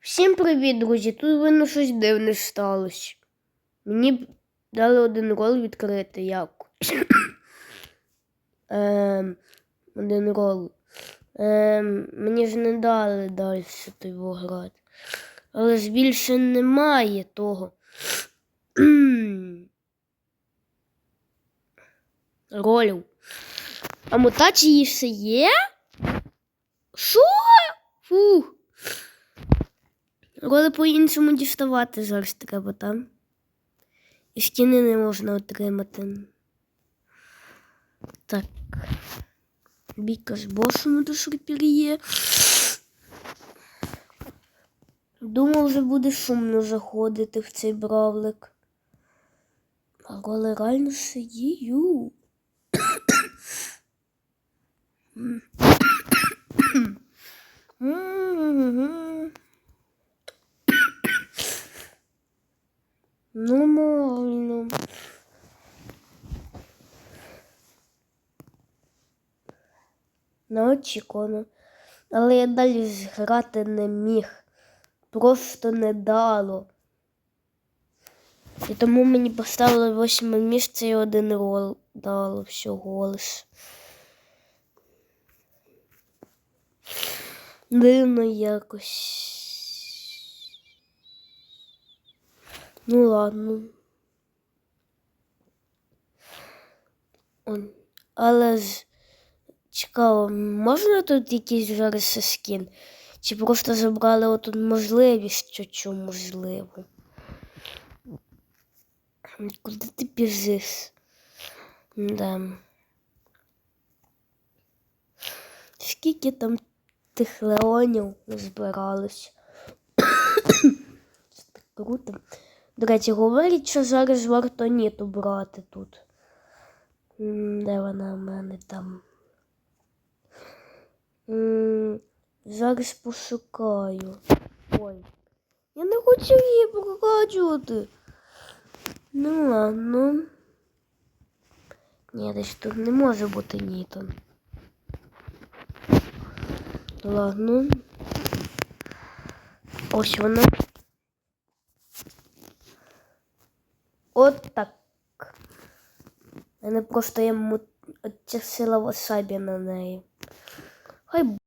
Всім привіт, друзі! Тут видно щось дивне сталося. Мені дали один рол відкрити як. ем, один рол. Ем, мені ж не дали далі той грати. Але ж більше немає того. Ролів. А мутації ще є? Що? Фух. Роли по-іншому діставати зараз треба, там. І стіни не можна отримати. Так. Бійка з босом до шрипір'є. Думав, вже буде шумно заходити в цей бравлик. А роли реально сидію. Нормально. Неочікувано. Але я далі зграти не міг. Просто не дало. І тому мені поставили восьме місце і один рол дало всього лиш. Дивно якось. Ну ладно. Он. Але ж цікаво, можна тут якийсь зараз скін? Чи просто забрали отут можливість, що чу можливо? Куди ти біжиш? Да. Скільки там тих леонів збиралось? Це так круто. До речі, говорять, що зараз варто ніту брати тут. Де вона в мене там? Зараз пошукаю. Ой. Я не хочу її прокачувати. Ну ладно. Ні, десь тут не може бути Нітон. Ладно. Ось вона. От так. Мене просто є васабі на неї. Хай